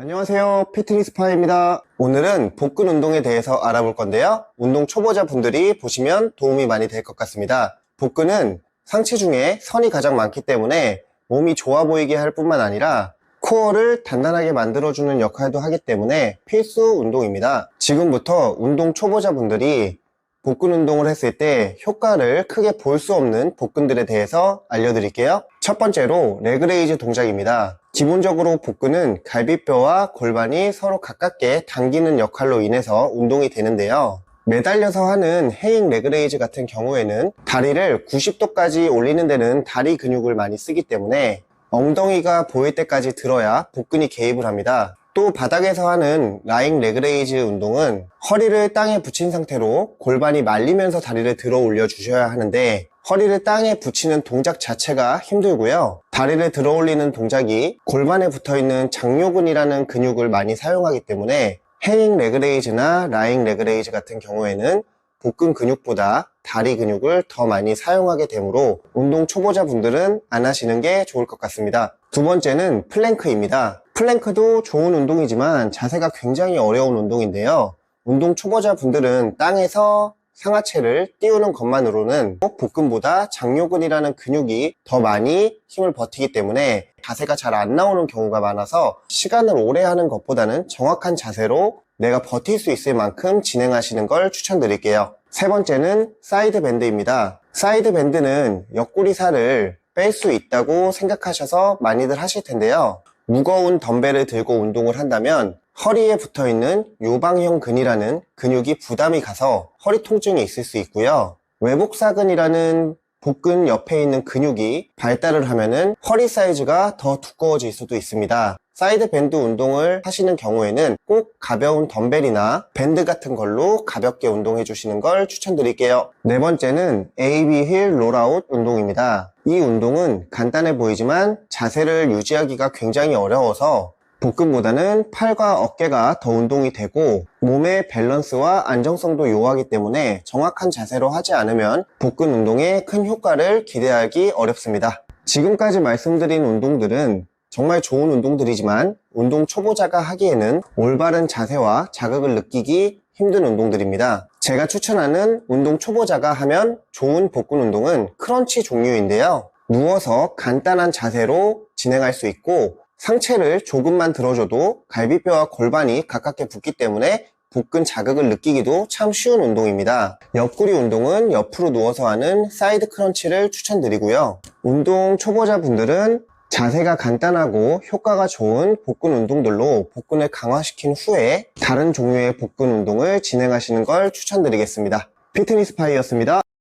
안녕하세요. 피트니스파입니다. 오늘은 복근 운동에 대해서 알아볼 건데요. 운동 초보자 분들이 보시면 도움이 많이 될 것 같습니다. 복근은 상체 중에 선이 가장 많기 때문에 몸이 좋아 보이게 할 뿐만 아니라 코어를 단단하게 만들어주는 역할도 하기 때문에 필수 운동입니다. 지금부터 운동 초보자 분들이 복근 운동을 했을 때 효과를 크게 볼 수 없는 복근들에 대해서 알려드릴게요. 첫 번째로 레그레이즈 동작입니다. 기본적으로 복근은 갈비뼈와 골반이 서로 가깝게 당기는 역할로 인해서 운동이 되는데요. 매달려서 하는 헤잉 레그레이즈 같은 경우에는 다리를 90도까지 올리는 데는 다리 근육을 많이 쓰기 때문에 엉덩이가 보일 때까지 들어야 복근이 개입을 합니다. 또 바닥에서 하는 라잉 레그레이즈 운동은 허리를 땅에 붙인 상태로 골반이 말리면서 다리를 들어 올려 주셔야 하는데 허리를 땅에 붙이는 동작 자체가 힘들고요. 다리를 들어 올리는 동작이 골반에 붙어 있는 장요근이라는 근육을 많이 사용하기 때문에 헤잉 레그레이즈나 라잉 레그레이즈 같은 경우에는 복근 근육보다 다리 근육을 더 많이 사용하게 되므로 운동 초보자 분들은 안 하시는 게 좋을 것 같습니다. 두 번째는 플랭크입니다. 플랭크도 좋은 운동이지만 자세가 굉장히 어려운 운동인데요. 운동 초보자 분들은 땅에서 상하체를 띄우는 것만으로는 복근보다 장요근이라는 근육이 더 많이 힘을 버티기 때문에 자세가 잘 안 나오는 경우가 많아서 시간을 오래 하는 것보다는 정확한 자세로 내가 버틸 수 있을 만큼 진행하시는 걸 추천드릴게요. 세 번째는 사이드 밴드입니다. 사이드 밴드는 옆구리 살을 뺄 수 있다고 생각하셔서 많이들 하실 텐데요. 무거운 덤벨을 들고 운동을 한다면 허리에 붙어 있는 요방형 근이라는 근육이 부담이 가서 허리 통증이 있을 수 있고요. 외복사근이라는 복근 옆에 있는 근육이 발달을 하면은 허리 사이즈가 더 두꺼워질 수도 있습니다. 사이드 밴드 운동을 하시는 경우에는 꼭 가벼운 덤벨이나 밴드 같은 걸로 가볍게 운동해 주시는 걸 추천드릴게요. 네 번째는 AB 힐 롤아웃 운동입니다. 이 운동은 간단해 보이지만 자세를 유지하기가 굉장히 어려워서 복근보다는 팔과 어깨가 더 운동이 되고 몸의 밸런스와 안정성도 요하기 때문에 정확한 자세로 하지 않으면 복근 운동에 큰 효과를 기대하기 어렵습니다. 지금까지 말씀드린 운동들은 정말 좋은 운동들이지만 운동 초보자가 하기에는 올바른 자세와 자극을 느끼기 힘든 운동들입니다. 제가 추천하는 운동 초보자가 하면 좋은 복근 운동은 크런치 종류인데요. 누워서 간단한 자세로 진행할 수 있고 상체를 조금만 들어줘도 갈비뼈와 골반이 가깝게 붙기 때문에 복근 자극을 느끼기도 참 쉬운 운동입니다. 옆구리 운동은 옆으로 누워서 하는 사이드 크런치를 추천드리고요. 운동 초보자분들은 자세가 간단하고 효과가 좋은 복근 운동들로 복근을 강화시킨 후에 다른 종류의 복근 운동을 진행하시는 걸 추천드리겠습니다. 피트니스 파이였습니다.